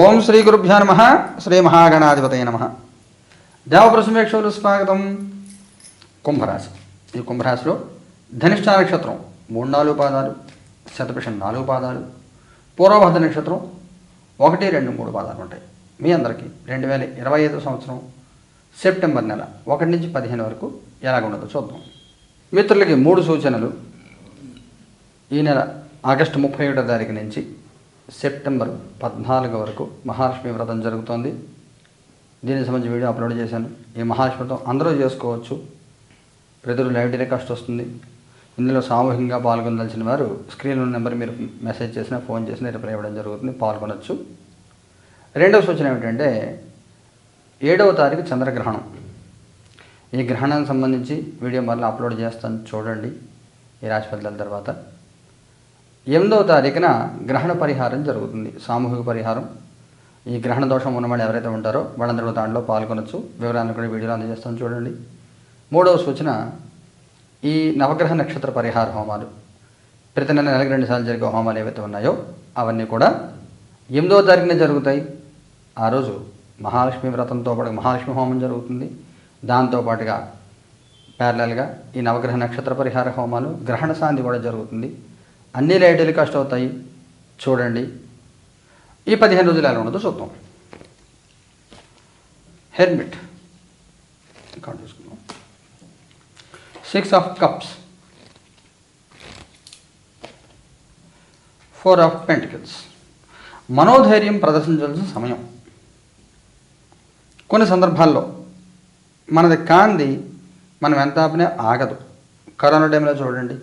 ఓం శ్రీ గురుభ్యో నమ. శ్రీ మహాగణాధిపతయ నమ. దేవప్రసమేక్షలు స్వాగతం. కుంభరాశి. ఈ కుంభరాశిలో ధనిష్ట నక్షత్రం మూడు నాలుగు పాదాలు శతభిషం నాలుగు పాదాలు పూర్వభద్ర నక్షత్రం ఒకటి రెండు మూడు పాదాలు ఉంటాయి. మీ అందరికీ రెండు వేల ఇరవై ఐదు సంవత్సరం సెప్టెంబర్ నెల ఒకటి నుంచి పదిహేను వరకు ఎలాగుండదో చూద్దాం. మిత్రులకి మూడు సూచనలు. ఈ నెల ఆగస్టు ముప్పై ఒకటో తారీఖు నుంచి సెప్టెంబర్ పద్నాలుగు వరకు మహాలక్ష్మి వ్రతం జరుగుతోంది. దీనికి సంబంధించి వీడియో అప్లోడ్ చేశాను. ఈ మహాలక్ష్మి వ్రతం అందరూ చేసుకోవచ్చు. ప్రతి లైవ్ టెలికాస్ట్ వస్తుంది. ఇందులో సామూహికంగా పాల్గొనదలసిన వారు స్క్రీన్లో నెంబర్ మీరు మెసేజ్ చేసినా ఫోన్ చేసినా రిప్లై ఇవ్వడం జరుగుతుంది. పాల్గొనవచ్చు రెండవ సూచన ఏమిటంటే ఏడవ తారీఖు చంద్రగ్రహణం. ఈ గ్రహణానికి సంబంధించి వీడియో మళ్ళీ అప్లోడ్ చేస్తాను. చూడండి. ఈ రాశి ఫలితాల తర్వాత ఎనిమిదవ తారీఖున గ్రహణ పరిహారం జరుగుతుంది. సామూహిక పరిహారం. ఈ గ్రహణ దోషం ఉన్నవాళ్ళు ఎవరైతే ఉంటారో వాళ్ళందరూ దాంట్లో పాల్గొనొచ్చు. వివరాలను కూడా వీడియోలో అందజేస్తాను చూడండి. మూడవ సూచన ఈ నవగ్రహ నక్షత్ర పరిహార హోమాలు. ప్రతి నెల నెలకు రెండు సార్లు జరిగే హోమాలు ఏవైతే ఉన్నాయో అవన్నీ కూడా ఎనిమిదవ తారీఖున జరుగుతాయి. ఆ రోజు మహాలక్ష్మి వ్రతంతో పాటు మహాలక్ష్మి హోమం జరుగుతుంది. దాంతోపాటుగా ప్యారలల్గా ఈ నవగ్రహ నక్షత్ర పరిహార హోమాలు గ్రహణ శాంతి కూడా జరుగుతుంది. అన్ని లైవ్ టెలికాస్ట్ అవుతాయి చూడండి. ఈ పదిహేను రోజులు ఎలా ఉండదో చూద్దాం. హెర్మిట్. చూసుకుందాం. Six of cups four of pentacles మనోధైర్యం ప్రదర్శించాల్సిన సమయం. కొన్ని సందర్భాల్లో మనది కాంది మనం ఎంత ఆపినా ఆగదు. కరోనా టైంలో చూడండి.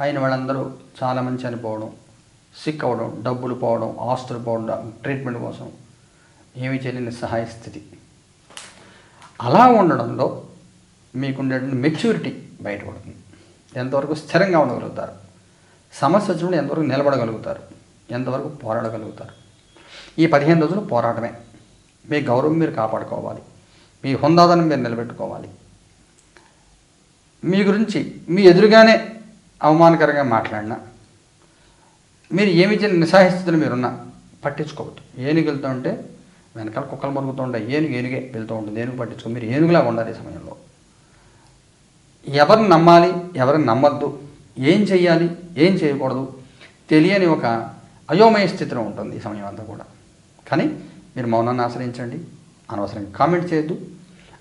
అయిన వాళ్ళందరూ చాలామంది చనిపోవడం సిక్ అవ్వడం డబ్బులు పోవడం ఆస్తులు పోవడం ట్రీట్మెంట్ కోసం ఏమి చేయలేని సహాయ స్థితి. అలా ఉండడంలో మీకుండేటువంటి మెచ్యూరిటీ బయటపడుతుంది. ఎంతవరకు స్థిరంగా ఉండగలుగుతారు? సమస్య వచ్చినప్పుడు ఎంతవరకు నిలబడగలుగుతారు? ఎంతవరకు పోరాడగలుగుతారు? ఈ పదిహేను రోజులు పోరాటమే. మీ గౌరవం మీరు కాపాడుకోవాలి. మీ హుందాదనం మీరు నిలబెట్టుకోవాలి. మీ గురించి మీ ఎదురుగానే అవమానకరంగా మాట్లాడినా. మీరు ఏమి చేయని నిస్సహాయ స్థితిలో మీరున్నా. పట్టించుకోవద్దు. ఏనుగు వెళ్తూ ఉంటే వెనకాల కుక్కలు మరుగుతూ ఉంటాయి. ఏనుగు ఏనుగే వెళ్తూ ఉంటుంది. ఏనుగు పట్టించుకో. మీరు ఏనుగులాగా ఉండాలి ఈ సమయంలో. ఎవరిని నమ్మాలి ఎవరిని నమ్మద్దు. ఏం చెయ్యాలి ఏం చేయకూడదు తెలియని ఒక అయోమయ స్థితిలో ఉంటుంది ఈ సమయం అంతా కూడా. కానీ మీరు మౌనాన్ని ఆశ్రయించండి. అనవసరంగా కామెంట్ చేయొద్దు.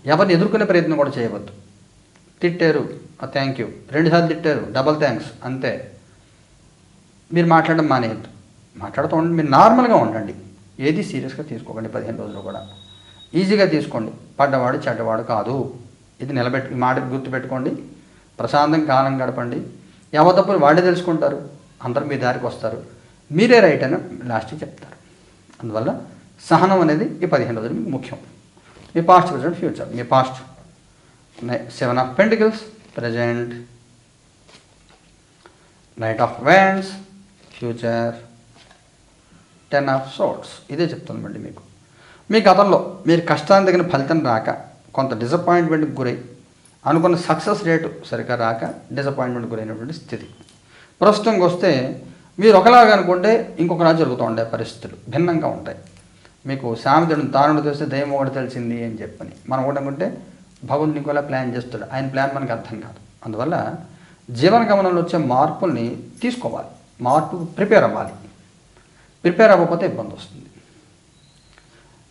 ఎవరిని ఎదుర్కొనే ప్రయత్నం కూడా చేయవద్దు. తిట్టారు. థ్యాంక్ యూ రెండుసార్లు తిట్టారు. డబల్ థ్యాంక్స్ అంతే. మీరు మాట్లాడడం మానేయద్దు. మాట్లాడుతూ ఉండండి. మీరు నార్మల్గా ఉండండి. ఏది సీరియస్గా తీసుకోకండి పదిహేను రోజులు కూడా. ఈజీగా తీసుకోండి. పడ్డవాడు చెడ్డవాడు కాదు. ఇది నిలబెట్టి ఈ మాట గుర్తుపెట్టుకోండి. ప్రశాంతంగా కాలం గడపండి. ఎవరి తప్పులు వాళ్ళే తెలుసుకుంటారు. అందరూ మీ దారికి వస్తారు. మీరే రైట్ అని లాస్ట్కి చెప్తారు. అందువల్ల సహనం అనేది ఈ పదిహేను రోజులు మీకు ముఖ్యం. మీ past present future me past seven of pentacles present knight of wands future ten of swords ఇదే చెప్తుందండి మీకు. మీ గతంలో మీరు కష్టానికి తగిన ఫలితం రాక కొంత డిసప్పాయింట్మెంట్కి గురై అనుకున్న సక్సెస్ రేటు సరిగ్గా రాక డిసప్పాయింట్మెంట్ గురైనటువంటి స్థితి. ప్రస్తుతంకి వస్తే మీరు ఒకలాగా అనుకుంటే ఇంకొకలా జరుగుతూ ఉండే పరిస్థితులు భిన్నంగా ఉంటాయి. మీకు సామెతను తానుడు తెలిస్తే దయ్యం ఒకటి తెలిసింది అని చెప్పని. మనం ఒకటి అనుకుంటే భగవంతుని ఇంకోలా ప్లాన్ చేస్తాడు. ఆయన ప్లాన్ మనకు అర్థం కాదు. అందువల్ల జీవన గమనంలో వచ్చే మార్పుల్ని తీసుకోవాలి. మార్పు ప్రిపేర్ అవ్వాలి. ప్రిపేర్ అవ్వకపోతే ఇబ్బంది వస్తుంది.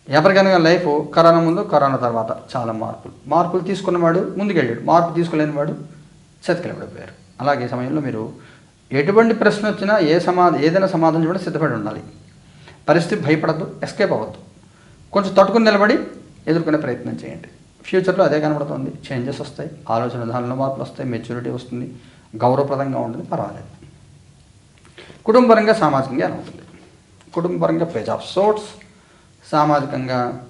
ఎవరికైనా లైఫ్ కరోనా ముందు కరోనా తర్వాత చాలా మార్పులు. మార్పులు తీసుకున్నవాడు ముందుకెళ్ళాడు. మార్పు తీసుకోలేని వాడు చతికిలబడిపోయారు. అలాగే సమయంలో మీరు ఎటువంటి ప్రశ్న వచ్చినా ఏ సమాధానం ఏదైనా సమాధానం కూడా సిద్ధపడి ఉండాలి. పరిస్థితి భయపడద్దు ఎస్కేప్ అవ్వద్దు. కొంచెం తట్టుకుని నిలబడి ఎదుర్కొనే ప్రయత్నం చేయండి. ఫ్యూచర్లో అదే కనబడుతుంది. చేంజెస్ వస్తాయి ఆలోచన విధానంలో మార్పులు వస్తాయి మెచ్యూరిటీ వస్తుంది గౌరవప్రదంగా ఉంటుంది పర్వాలేదు. కుటుంబపరంగా సామాజికంగా ఎలా ఉంటుంది కుటుంబపరంగా పేజ్ ఆఫ్ సోట్స్ సామాజికంగా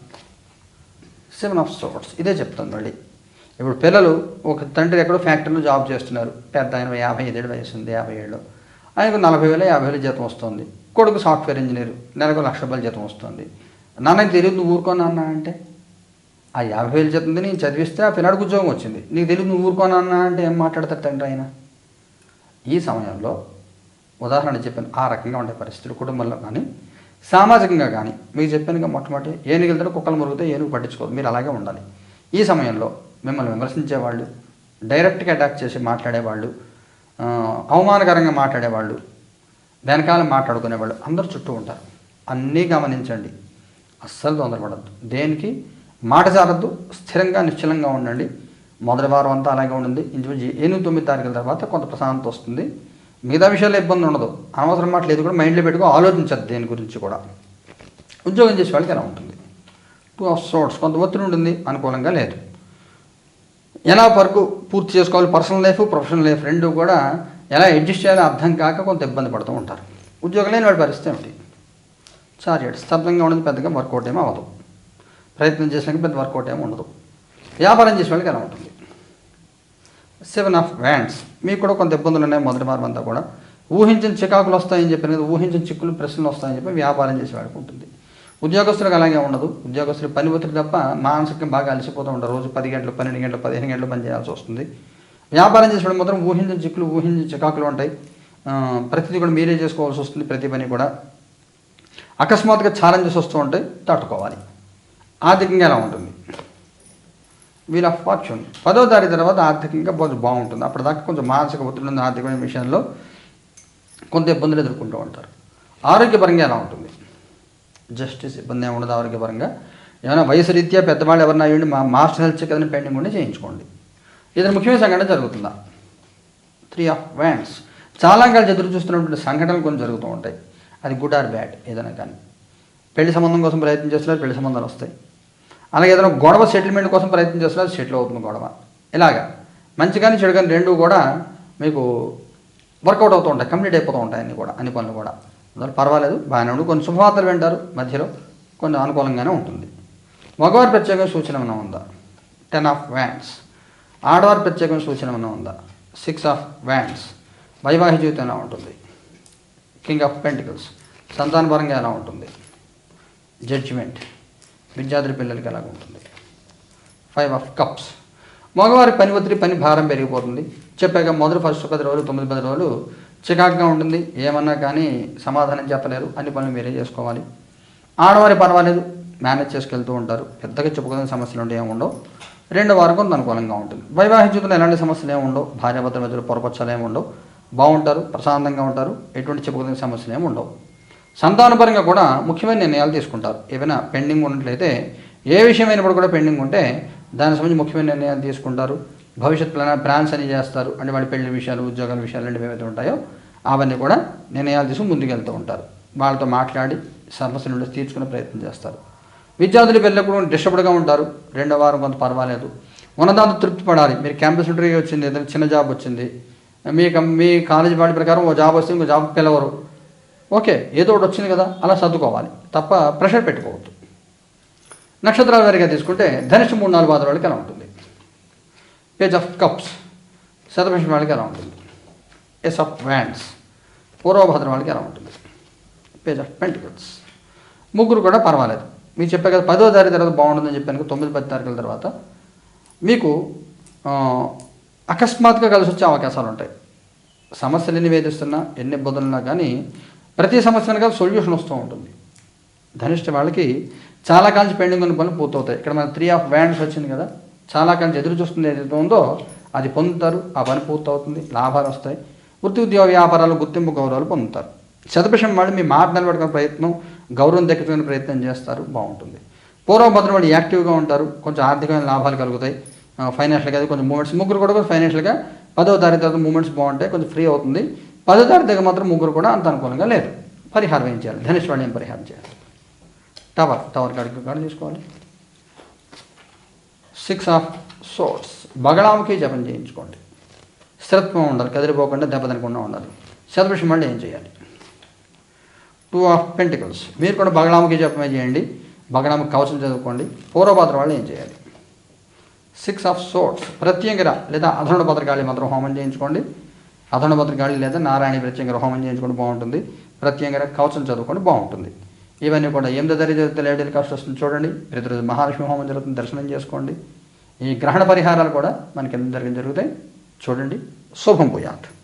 సెవెన్ ఆఫ్ సోర్ట్స్ ఇదే చెప్తాను మళ్ళీ. ఇప్పుడు పిల్లలు ఒక తండ్రి ఎక్కడో ఫ్యాక్టరీలో జాబ్ చేస్తున్నారు. పెద్ద ఆయన యాభై ఐదేళ్ళు వయసు ఉంది యాభై ఏళ్ళు. ఆయనకు నలభై వేల యాభై వేలు జీతం వస్తుంది. కొడుకు సాఫ్ట్వేర్ ఇంజనీర్ నెలకు లక్ష రూపాయల జీతం వస్తుంది. నాన్నకి తెలియదు ఊరుకో నాన్న అంటే? ఆ యాభై వేలు చెప్తుంది నేను చదివిస్తే ఆ పిల్లాడికి ఉద్యోగం వచ్చింది. నీకు తెలియదు నువ్వు ఊరుకోనా అంటే ఏం మాట్లాడతారు తండ్రి ఆయన? ఈ సమయంలో ఉదాహరణ చెప్పాను ఆ రకంగా ఉండే పరిస్థితులు కుటుంబంలో కానీ సామాజికంగా కానీ మీకు చెప్పానుగా మొట్టమొదటి ఏనుగు వెళ్తాడు కుక్కలు మురుగుతాయి ఏనుగు పట్టించుకోదు మీరు అలాగే ఉండాలి. ఈ సమయంలో మిమ్మల్ని విమర్శించేవాళ్ళు డైరెక్ట్గా అటాక్ చేసి మాట్లాడేవాళ్ళు అవమానకరంగా మాట్లాడేవాళ్ళు వెనకాల మాట్లాడుకునేవాళ్ళు అందరూ చుట్టూ ఉంటారు. అన్నీ గమనించండి. అస్సలు తొందరపడద్దు. దేనికి? మాట జారద్దు స్థిరంగా నిశ్చలంగా ఉండండి. మొదటి వారం అంతా అలాగే ఉండింది. ఇంచుమించు ఎనిమిది తొమ్మిది తారీఖుల తర్వాత కొంత ప్రశాంతత వస్తుంది. మిగతా విషయాల్లో ఇబ్బంది ఉండదు. అనవసరం మాటలు ఏది కూడా మైండ్లో పెట్టుకో ఆలోచించద్దు దేని గురించి కూడా. ఉద్యోగం చేసే వాళ్ళకి ఎలా ఉంటుంది? టూ ఆఫ్ సోర్ట్స్ కొంత ఒత్తిడి ఉంటుంది అనుకూలంగా లేదు. ఎలా వరకు పూర్తి చేసుకోవాలి? పర్సనల్ లైఫ్ ప్రొఫెషనల్ లైఫ్ రెండు కూడా ఎలా అడ్జస్ట్ చేయాలో అర్థం కాక కొంత ఇబ్బంది పడుతూ ఉంటారు. ఉద్యోగం లేని వాడి పరిస్థితి ఏమిటి? చార్జెడ్ స్తబ్దంగా ఉండదు పెద్దగా వర్కౌట్ ఏమీ అవ్వదు. ప్రయత్నం చేసినాక పెద్ద వర్కౌట్ ఏమి ఉండదు. వ్యాపారం చేసిన వాళ్ళకి ఎలా ఉంటుంది? సెవెన్ ఆఫ్ వ్యాండ్స్ మీకు కూడా కొంత ఇబ్బందులు ఉన్నాయి మొదటి వారం అంతా కూడా. ఊహించిన చికాకులు వస్తాయని చెప్పిన కదా ఊహించిన చిక్కులు ప్రశ్నలు వస్తాయని చెప్పి వ్యాపారం చేసేవాడికి ఉంటుంది. ఉద్యోగస్తులకు అలాగే ఉండదు. ఉద్యోగస్తులు పని ఒత్తిడి తప్ప మానసికంగా బాగా అలసిపోతూ ఉంటారు. రోజు పది గంటలు పన్నెండు గంటలు పదిహేను గంటలు పని చేయాల్సి వస్తుంది. వ్యాపారం చేసేవాడు మాత్రం ఊహించిన చిక్కులు ఊహించిన చికాకులు ఉంటాయి. ప్రతిదీ కూడా మీరే చేసుకోవాల్సి వస్తుంది ప్రతి పని కూడా. అకస్మాత్తుగా ఛాలెంజెస్ వస్తూ ఉంటాయి. తట్టుకోవాలి. ఆర్థికంగా ఎలా ఉంటుంది? వీల్ ఆఫ్ ఫార్చ్యూన్ పదో తారీఖు తర్వాత ఆర్థికంగా కొంచెం బాగుంటుంది. అప్పటిదాకా కొంచెం మానసిక ఒత్తిడి ఉంది ఆర్థికమైన విషయంలో కొంత ఇబ్బందులు ఎదుర్కొంటూ ఉంటారు. ఆరోగ్యపరంగా ఎలా ఉంటుంది? జస్టిస్ ఇబ్బంది ఏమి ఉండదు ఆరోగ్యపరంగా. ఏమైనా వయసు రీత్యా పెద్దవాళ్ళు ఎవరైనా అయ్యండి మా మాస్టర్ హెల్త్ చెక్ ఏదైనా పెండింగ్ ఉండి చేయించుకోండి. ఇది ముఖ్యమైన సంఘటన జరుగుతుందా? త్రీ ఆఫ్ వ్యాండ్స్ చాలా కాలం ఎదురు చూస్తున్నటువంటి సంఘటనలు కొన్ని జరుగుతూ ఉంటాయి. అది గుడ్ ఆర్ బ్యాడ్ ఏదైనా కానీ. పెళ్ళి సంబంధం కోసం ప్రయత్నం చేస్తున్నారు పెళ్ళి సంబంధాలు వస్తాయి. అలాగే ఏదైనా గొడవ సెటిల్మెంట్ కోసం ప్రయత్నం చేస్తున్నా సెటిల్ అవుతుంది గొడవ. ఇలాగా. మంచి కానీ చెడు కానీ రెండు కూడా మీకు వర్కౌట్ అవుతూ ఉంటాయి కంప్లీట్ అయిపోతూ ఉంటాయి అన్ని కూడా అన్ని పనులు కూడా. అందువల్ల పర్వాలేదు బాగానే ఉండు. కొన్ని శుభవార్తలు వింటారు మధ్యలో కొన్ని అనుకూలంగానే ఉంటుంది. మగవారి ప్రత్యేకమైన సూచన ఏమైనా ఉందా? టెన్ ఆఫ్ వ్యాండ్స్ ఆడవారి ప్రత్యేకమైన సూచన ఏమైనా ఉందా? సిక్స్ ఆఫ్ వ్యాండ్స్ వైవాహిక జీవితం ఎలా ఉంటుంది? కింగ్ ఆఫ్ పెంటికల్స్ సంతానపరంగా ఎలా ఉంటుంది? జడ్జిమెంట్ విద్యార్థుల పిల్లలకి ఎలాగ ఉంటుంది? ఫైవ్ ఆఫ్ కప్స్ మగవారి పని ఒత్తిడి పని భారం పెరిగిపోతుంది. చెప్పాక మొదటి ఫస్ట్ పది రోజులు తొమ్మిది పది రోజులు చికాకుగా ఉంటుంది. ఏమన్నా కానీ సమాధానం చెప్పలేరు. అన్ని పనులు మీరే చేసుకోవాలి. ఆడవారి పర్వాలేదు మేనేజ్ చేసుకెళ్తూ ఉంటారు. పెద్దగా చెప్పుకునే సమస్యలు ఉంటే ఉండవు. రెండో వారం కొంత అనుకూలంగా ఉంటుంది. వైవాహిక జీవితంలో ఎలాంటి సమస్యలు ఏమి ఉండవు. భార్యాభర్తల మధ్యలో పొరపచ్చాలు ఏమి ఉండవు. బాగుంటారు. ప్రశాంతంగా ఉంటారు. ఎటువంటి చెప్పుకోదగిన సమస్యలు ఏమి ఉండవు. సంతానపరంగా కూడా ముఖ్యమైన నిర్ణయాలు తీసుకుంటారు. ఏమైనా పెండింగ్ ఉన్నట్లయితే ఏ విషయమైనప్పుడు కూడా పెండింగ్ ఉంటే దానికి సంబంధించి ముఖ్యమైన నిర్ణయాలు తీసుకుంటారు. భవిష్యత్ ప్లాన్ ప్లాన్స్ అని చేస్తారు. అంటే వాళ్ళ పెళ్ళి విషయాలు ఉద్యోగాల విషయాలు లాంటివి ఏవైతే ఉంటాయో అవన్నీ కూడా నిర్ణయాలు తీసుకుని ముందుకెళ్తూ ఉంటారు. వాళ్ళతో మాట్లాడి సమస్యల నుండి తీర్చుకునే ప్రయత్నం చేస్తారు. విద్యార్థులు వెళ్ళినప్పుడు డిస్టర్బ్డ్గా ఉంటారు. రెండో వారం కొంత పర్వాలేదు. ఉన్నదాంతో తృప్తి పడాలి. మీరు క్యాంపస్ ఇంటర్వ్యూ వచ్చింది ఏదైనా చిన్న జాబ్ వచ్చింది. మీ మీ కాలేజీ వాడి ప్రకారం ఓ జాబ్ వస్తే ఇంకో జాబ్ పిలవరు. ఓకే ఏదో ఒకటి వచ్చింది కదా అలా సర్దుకోవాలి. తప్ప ప్రెషర్ పెట్టుకోవద్దు. నక్షత్రాల వారిగా తీసుకుంటే ధనిష్ట మూడు నాలుగు పాత్ర వాళ్ళకి ఎలా ఉంటుంది. పేజ్ ఆఫ్ కప్స్ శతభిషం వాళ్ళకి ఎలా ఉంటుంది. ఎస్ ఆఫ్ వ్యాండ్స్ పూర్వభద్రం వాళ్ళకి ఎలా ఉంటుంది. పేజ్ ఆఫ్ పెంటికల్స్ ముగ్గురు కూడా పర్వాలేదు. మీరు చెప్పే కదా పదో తారీఖు తర్వాత బాగుంటుందని చెప్పాను తొమ్మిది పది తారీఖుల తర్వాత. మీకు అకస్మాత్తుగా కలిసి వచ్చే అవకాశాలు ఉంటాయి. సమస్యలు ఎన్ని వేధిస్తున్నా ఎన్ని ఇబ్బందులున్నా కానీ ప్రతి సమస్య సొల్యూషన్ వస్తూ ఉంటుంది. ధనిష్ట వాళ్ళకి చాలా కాలం పెండింగ్ ఉన్న పనులు పూర్తవుతాయి. ఇక్కడ మన త్రీ ఆఫ్ వ్యాండ్స్ వచ్చింది కదా చాలా కాలం ఎదురు చూస్తుంది ఏదైతే ఉందో అది పొందుతారు ఆ పని పూర్తవుతుంది లాభాలు వస్తాయి. వృత్తి ఉద్యోగ వ్యాపారాలు గుర్తింపు గౌరవాలు పొందుతారు. శతభిషం వాళ్ళు మీ మాట నిలబెట్టుకునే ప్రయత్నం గౌరవం దక్కించుకునే ప్రయత్నం చేస్తారు బాగుంటుంది. పూర్వభద్రం వాళ్ళు యాక్టివ్గా ఉంటారు కొంచెం ఆర్థికమైన లాభాలు కలుగుతాయి. ఫైనాన్షియల్గా అది కొంచెం మూమెంట్స్ ముగ్గురు కూడా ఫైనాన్షియల్గా పదో తారీఖు తర్వాత మూమెంట్స్ బాగుంటాయి కొంచెం ఫ్రీ అవుతుంది. పదో తారీఖు దగ్గర మాత్రం ముగ్గురు కూడా అంత అనుకూలంగా లేదు. పరిహారం ఏం చేయాలి? ధనుష్ వాళ్ళు ఏం పరిహారం చేయాలి. టవర్ టవర్ కాడికి కాడ తీసుకోవాలి. సిక్స్ ఆఫ్ సోర్స్ బగళాముఖి జపం చేయించుకోండి. స్థిరత్వం ఉండాలి కదిలిపోకుండా దెబ్బతినకుండా ఉండాలి. శతభిషం మళ్ళీ ఏం చేయాలి? టూ ఆఫ్ పెంటికల్స్ మీరు కూడా బగళాముఖి జపమే చేయండి. బగళాముఖి కవచం చదువుకోండి. పూర్వపాత్ర వాళ్ళు ఏం చేయాలి? సిక్స్ ఆఫ్ సోర్ట్స్ ప్రత్యంగిర లేదా అధరుణ భద్రకాళి మంత్రం హోమం చేయించుకోండి. అధనుడ భద్రకాళి లేదా నారాయణ ప్రత్యేకంగా హోమం చేయించుకుంటే బాగుంటుంది. ప్రత్యేకంగా కవచం చదువుకుంటే బాగుంటుంది. ఇవన్నీ కూడా ఎనిమిది దరిద్ర లేడీల కాస్ట్ వస్తుంది చూడండి. ప్రతిరోజు మహాలక్ష్మి హోమం జరుగుతుంది. దర్శనం చేసుకోండి. ఈ గ్రహణ పరిహారాలు కూడా మనకి ఎంత జరిగి జరుగుతాయి? చూడండి. శుభం పోయాత్